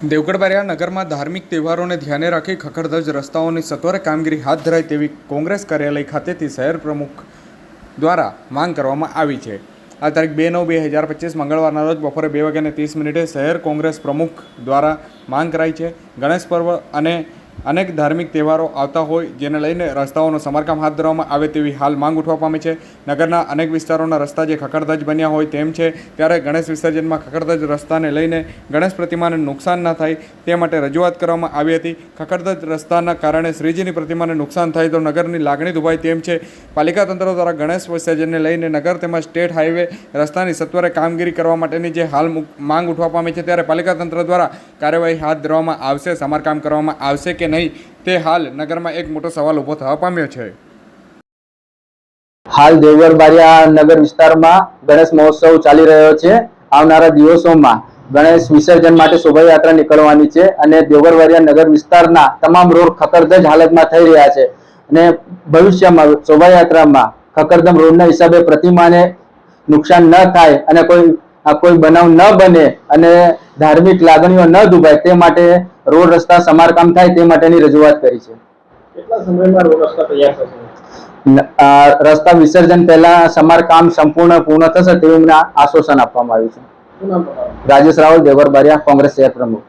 દેવગઢ બારિયા નગરમાં ધાર્મિક તહેવારોને ધ્યાને રાખી ખખડધજ રસ્તાઓની સત્વરે કામગીરી હાથ ધરાય તેવી કોંગ્રેસ કાર્યાલય ખાતેથી શહેર પ્રમુખ દ્વારા માંગ કરવામાં આવી છે. આ તારીખ બે નવ બે હજાર પચીસ મંગળવારના રોજ બપોરે બે વાગ્યાને ત્રીસ મિનિટે શહેર કોંગ્રેસ પ્રમુખ દ્વારા માંગ કરાઈ છે. ગણેશ પર્વ અને અનેક ધાર્મિક તહેવારો આવતા હોય જેને લઈને રસ્તાઓનું સમારકામ હાથ ધરવામાં આવે તેવી હાલ માંગ ઉઠવા પામી છે. નગરના અનેક વિસ્તારોના રસ્તા જે ખખડધજ બન્યા હોય તેમ છે. ત્યારે ગણેશ વિસર્જનમાં ખખડધજ રસ્તાને લઈને ગણેશ પ્રતિમાને નુકસાન ન થાય તે માટે રજૂઆત કરવામાં આવી હતી. ખખડધજ રસ્તાના કારણે શ્રીજીની પ્રતિમાને નુકસાન થાય તો નગરની લાગણી દુભાય તેમ છે. પાલિકા તંત્ર દ્વારા ગણેશ વિસર્જનને લઈને નગર તેમજ સ્ટેટ હાઈવે રસ્તાની સત્વરે કામગીરી કરવા માટેની જે હાલ માંગ ઉઠવા પામી છે. ત્યારે પાલિકા તંત્ર દ્વારા કાર્યવાહી હાથ ધરવામાં આવશે, સમારકામ કરવામાં આવશે કે નહીં, તે હાલ નગરમાં એક મોટો સવાલ ઊભો થવા પામ્યો છે. હાલ દેવગઢ બારિયા નગર વિસ્તારમાં ગણેશ મહોત્સવ ચાલી રહ્યો છે. આવનારા દિવસોમાં ગણેશ વિસર્જન માટે શોભાયાત્રા નીકળવાની છે અને દેવગઢ બારિયા નગર વિસ્તારના તમામ રોડ ખકરદજ હાલતમાં થઈ રહ્યા છે. અને ભવિષ્યમાં શોભાયાત્રામાં ખકરદમ રોડના હિસાબે પ્રતિમાને નુકસાન ન થાય અને કોઈ આ કોઈ બનાવ ન બને અને ધાર્મિક લાગણીઓ ન દુભાય તે માટે રોડ રસ્તા સમારકામ થાય તે માટેની રજૂઆત કરી છે. કેટલા સમયમાં રોડ રસ્તા તૈયાર થશે? રસ્તા વિસર્જન પહેલા સમારકામ સંપૂર્ણ પૂર્ણ થશે તેવું આશ્વાસન આપવામાં આવ્યું છે. રાજેશ રાવલ દેવર બારિયા કોંગ્રેસ શહેર પ્રમુખ.